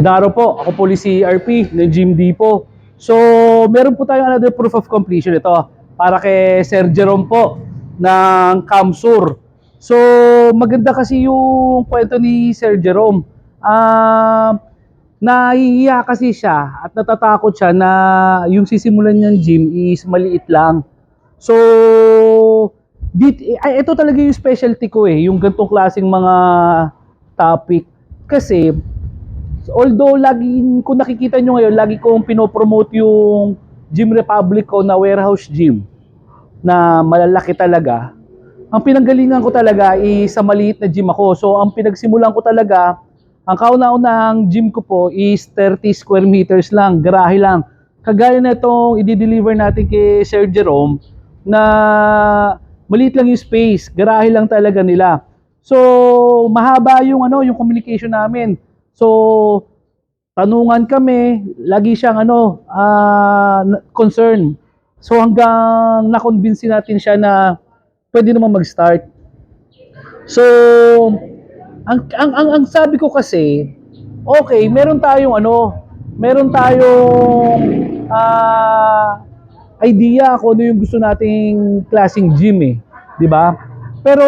Araw po, ako po si RP ng Gym Depot. So, meron po tayong another proof of completion ito para kay Sir Jerome po ng Camsur. So, maganda kasi yung kwento ni Sir Jerome. Ah, nahihiya kasi siya at natatakot siya na yung sisimulan niyang gym is maliit lang. So, dit, ay, ito talaga yung specialty ko eh, yung gantong klaseng mga topic. Kasi, although lagi kung nakikita nyo ngayon, lagi kong pinopromote yung Gym Republic ko na warehouse gym na malalaki talaga. Ang pinanggalingan ko talaga is sa maliit na gym ako. So, ang pinagsimulan ko talaga, ang kauna-unang gym ko po is 30 square meters lang, garahe lang. Kagaya na itong i-deliver natin kay Sir Jerome na maliit lang yung space, garahe lang talaga nila. So, mahaba yung ano, yung communication namin. So, tanungan kami, lagi siyang ano, ah, concern. So hanggang na-convince natin siya na pwede naman mag-start. So, ang, ang, ang, ang sabi ko kasi, okay, meron tayong ano, meron tayong ah, idea kung ano yung gusto nating klaseng gym eh. Ba? Pero,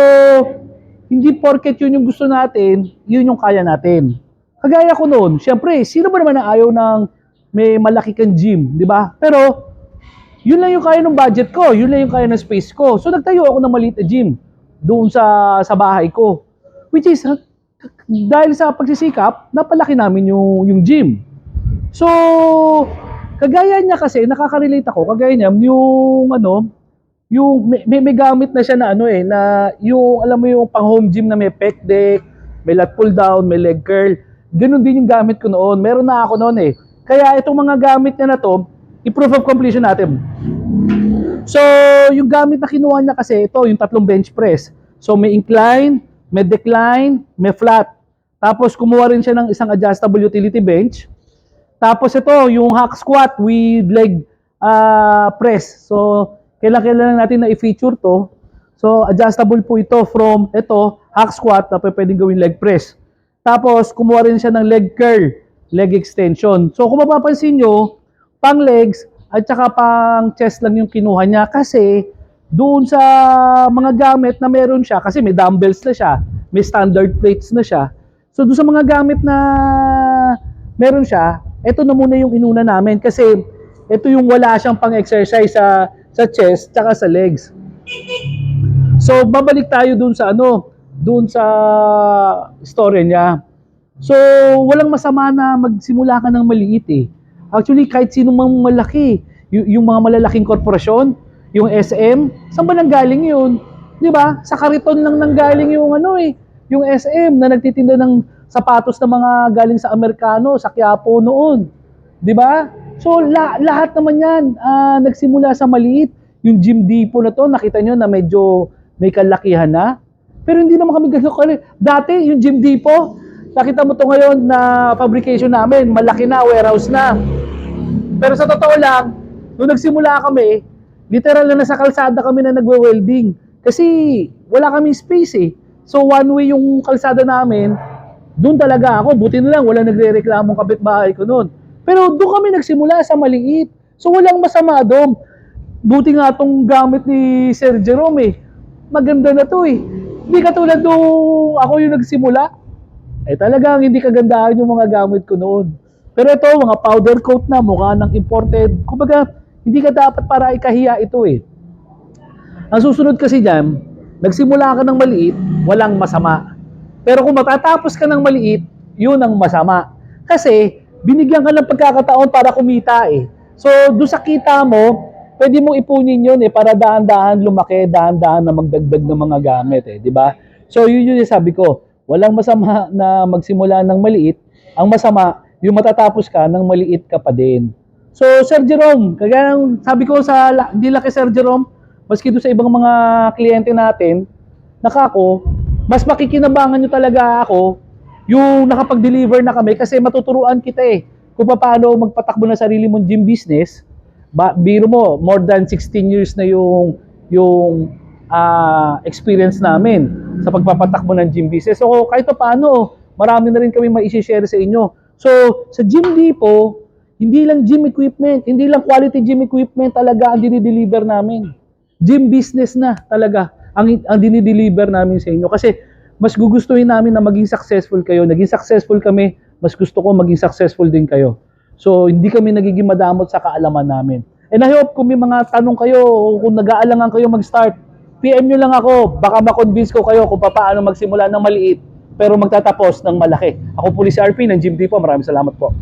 hindi porket yun yung gusto natin, yun yung kaya natin. Kagaya ko noon, syempre, sino ba naman ang ayaw ng may malaki kang gym, di ba? Pero, yun lang yung kaya ng budget ko, yun lang yung kaya ng space ko. So, nagtayo ako ng maliit na gym doon sa, sa bahay ko. Which is, dahil sa pagsisikap, napalaki namin yung, yung gym. So, kagaya niya kasi, nakaka-relate ako, kagaya niya, yung ano, yung may, may, gamit na siya na ano eh, na yung, alam mo yung pang home gym na may pec deck, may lat pull down, may leg curl. Ganun din yung gamit ko noon. Meron na ako noon eh. Kaya itong mga gamit niya na to, i-proof of completion natin. So, yung gamit na kinuha niya kasi, ito, yung tatlong bench press. So, may incline, may decline, may flat. Tapos, kumuha rin siya ng isang adjustable utility bench. Tapos, ito, yung hack squat with leg ah, press. So, kailangan natin na i-feature to. So, adjustable po ito from ito, hack squat na pwedeng gawing leg press. Tapos, kumuha rin siya ng leg curl, leg extension. So, kung mapapansin nyo, pang legs at saka pang chest lang yung kinuha niya kasi doon sa mga gamit na meron siya, kasi may dumbbells na siya, may standard plates na siya. So, doon sa mga gamit na meron siya, ito na muna yung inuna namin kasi ito yung wala siyang pang-exercise sa, sa chest tsaka sa legs. So, babalik tayo dun sa ano, dun sa story niya. So, walang masama na magsimula ka ng maliit eh. Actually, kahit sino mang malaki, y- yung mga malalaking korporasyon, yung SM, saan ba nanggaling yun? Di ba? Sa kariton lang nanggaling yung ano eh, yung SM na nagtitinda ng sapatos na mga galing sa Amerikano, sa Quiapo noon. Di ba? So, la- lahat naman yan, ah, nagsimula sa maliit. Yung Gym Depot na to, nakita nyo na medyo may kalakihan na. Pero hindi naman kami ganun kali. Dati, yung Gym Depot, nakita mo to ngayon na fabrication namin, malaki na, warehouse na. Pero sa totoo lang, nung nagsimula kami, literal na nasa kalsada kami na nagwe-welding. Kasi wala kaming space eh. So one way yung kalsada namin, doon talaga ako. Buti na lang, wala nagre-reklamong kapitbahay ko noon. Pero doon kami nagsimula sa maliit. So walang masama doon. Buti nga tong gamit ni Sir Jerome eh. Maganda na to eh. Hindi katulad nung ako yung nagsimula. Eh talagang hindi kagandahan yung mga gamit ko noon. Pero ito, mga powder coat na, mukha ng imported. Kumbaga, hindi ka dapat para ikahiya ito eh. Ang susunod kasi dyan, nagsimula ka ng maliit, walang masama. Pero kung matatapos ka ng maliit, yun ang masama. Kasi, binigyan ka ng pagkakataon para kumita eh. So, doon sa kita mo, pwede mong ipunin yun eh, para dahan-dahan lumaki, dahan-dahan na magdagdag ng mga gamit eh, di ba? So, yun yun yung sabi ko, walang masama na magsimula ng maliit, ang masama, yung matatapos ka ng maliit ka pa din. So, Sir Jerome, kagaya sabi ko sa, hindi lang Sir Jerome, maski doon sa ibang mga kliyente natin, nakako, mas makikinabangan nyo talaga ako yung nakapag-deliver na kami kasi matuturuan kita eh kung paano magpatakbo ng sarili mong gym business. Ba, biro mo, more than 16 years na yung yung ah, experience namin sa pagpapatakbo ng gym business. So kahit pa paano, marami na rin kami mai-share sa inyo. So, sa Gym Depot, hindi lang gym equipment, hindi lang quality gym equipment talaga ang dinideliver namin. Gym business na talaga ang, ang dinideliver namin sa inyo. Kasi mas gugustuhin namin na maging successful kayo. Naging successful kami, mas gusto ko maging successful din kayo. So, hindi kami nagiging madamot sa kaalaman namin. And I hope kung may mga tanong kayo, o kung nag-aalangan kayo mag-start, PM nyo lang ako. Baka ma-convince ko kayo kung paano magsimula ng maliit pero magtatapos ng malaki. Ako po si RP ng Gym Depot. Maraming salamat po.